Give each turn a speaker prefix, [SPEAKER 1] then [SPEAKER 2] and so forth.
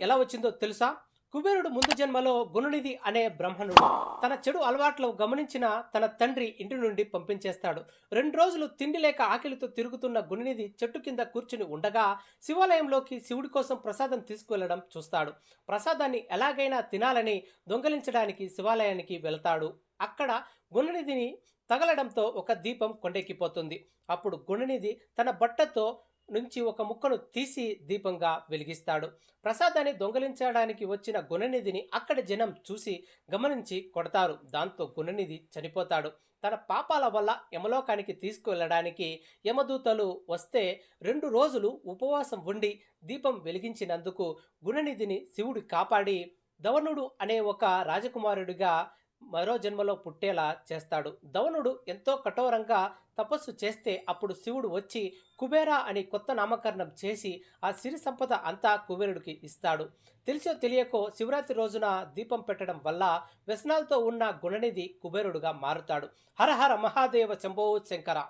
[SPEAKER 1] ఎలా వచ్చిందో తెలుసా? కుబేరుడు ముందు జన్మలో గుణనిధి అనే బ్రహ్మణుడు తన చెడు అలవాట్లు గమనించిన తన తండ్రి ఇంటి నుండి పంపించేస్తాడు. రెండు రోజులు తిండి లేక ఆకలితో తిరుగుతున్న గుణనిధి చెట్టు కింద కూర్చుని ఉండగా శివాలయంలోకి శివుడి కోసం ప్రసాదం తీసుకువెళ్ళడం చూస్తాడు. ప్రసాదాన్ని ఎలాగైనా తినాలని దొంగలించడానికి శివాలయానికి వెళ్తాడు. అక్కడ గుణనిధిని తగలడంతో ఒక దీపం కొండెక్కిపోతుంది. అప్పుడు గుణనిధి తన బట్టతో నుంచి ఒక ముక్కను తీసి దీపంగా వెలిగిస్తాడు. ప్రసాదాన్ని దొంగలించడానికి వచ్చిన గుణనిధిని అక్కడి జనం చూసి గమనించి కొడతారు. దాంతో గుణనిధి చనిపోతాడు. తన పాపాల వల్ల యమలోకానికి తీసుకువెళ్ళడానికి యమదూతలు వస్తే రెండు రోజులు ఉపవాసం ఉండి దీపం వెలిగించినందుకు గుణనిధిని శివుడు కాపాడి దవనుడు అనే ఒక రాజకుమారుడిగా మరో జన్మలో పుట్టేలా చేస్తాడు. దవనుడు ఎంతో కఠోరంగా తపస్సు చేస్తే అప్పుడు శివుడు వచ్చి కుబేరా అని కొత్త నామకరణం చేసి ఆ సిరి సంపద అంతా కుబేరుడికి ఇస్తాడు. తెలిసో తెలియకో శివరాత్రి రోజున దీపం పెట్టడం వల్ల వ్యసనాలతో ఉన్న గుణనిధి కుబేరుడుగా మారుతాడు. హరహర మహాదేవ శంభో శంకర.